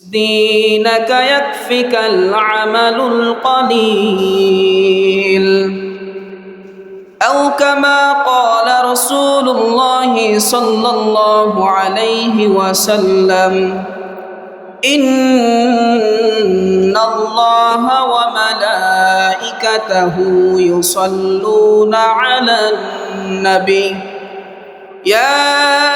دينك يكفك العمل القليل. أو كما قال رسول الله صلى الله عليه وسلم إن الله وملائكته يصلون على النبي. يا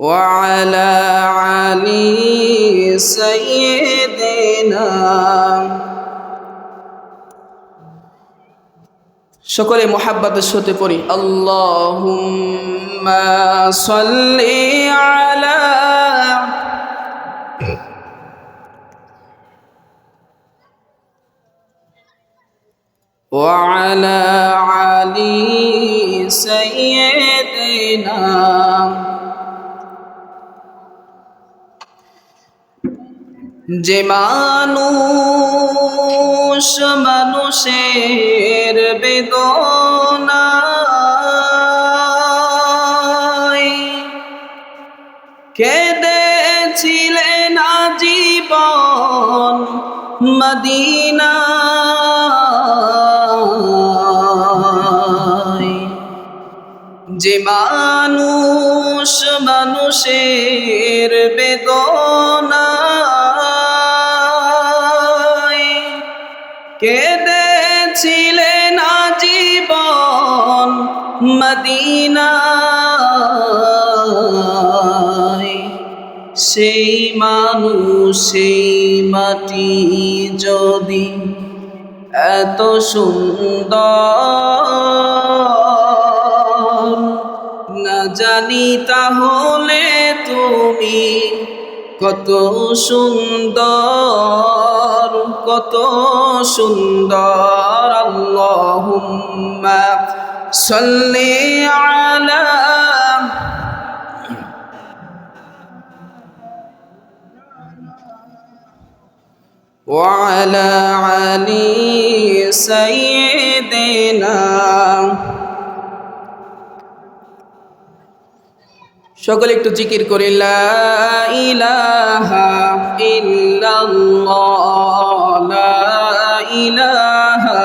وعلى علي سيدنا সকলে মোহাব্বতের সাথে পড়ি আল্লাহুম্মা সাল্লি আলা وعلى علي سيدنا যে মানুষ মানুষের বেদনা কেঁদেছিলেন জীবন মদিনা যে মানুষ মানুষের বেদনা সেই মানুষ, সেই মাটি যদি এত সুন্দর না জানি তাহলে তুমি কত সুন্দর কত সুন্দর। আল্লাহুম্মা সাল্লি আলা وعلى علي سيدنا সকলে একটু জিকির করে লা ইলাহা ইল্লাল্লাহ লা ইলাহা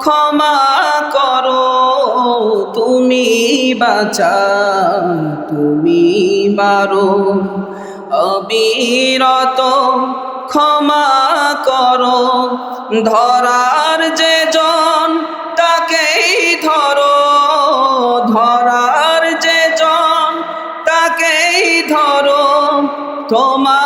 ক্ষমা করো, তুমি বাঁচাও, তুমি মারো। অবিরত ক্ষমা করো, ধরার যে জন তাকেই ধরো, ধরার যে জন তাকেই ধরো। তোমার